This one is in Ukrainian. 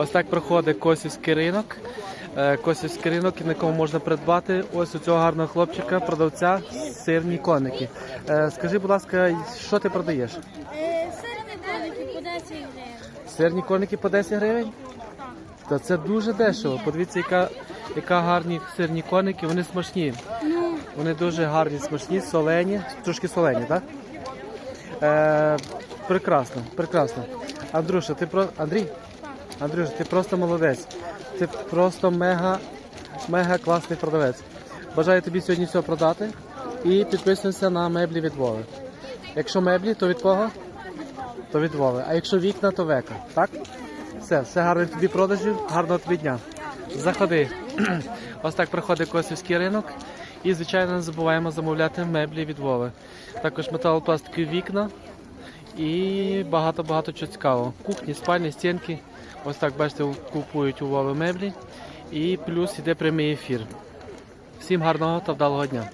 Ось так проходить Косівський ринок. Е, Косівський ринок, на якому можна придбати ось у цього гарного хлопчика, продавця сирні коники. Е, Скажи, будь ласка, що ти продаєш? Е, Сирні коники по 10 гривень. Сирні коники по 10 гривень? Та це дуже дешево. Подивіться, яка, яка гарні сирні коники, вони смачні. Ну, Вони дуже гарні, смачні, солені, трошки солені, так? Е, прекрасно, прекрасно. Андрюша, ти про Андрій? Андрюша, ти просто молодець. Ти просто мега, мега класний продавець. Бажаю тобі сьогодні все продати і підписуйся на меблі від Вови. Якщо меблі, то від кого? То від Вови. А якщо вікна, то века. Так? Все, все гарних тобі продажів, гарного тобі дня. Заходи. Ось так проходить Косівський ринок. І, звичайно, не забуваємо замовляти меблі від Вови. Також металопластикові вікна і багато-багато чого цікавого. Кухні, спальні, стінки. Ось так, бачите, купують у Вови меблі. І плюс іде прямий ефір. Всім гарного та вдалого дня.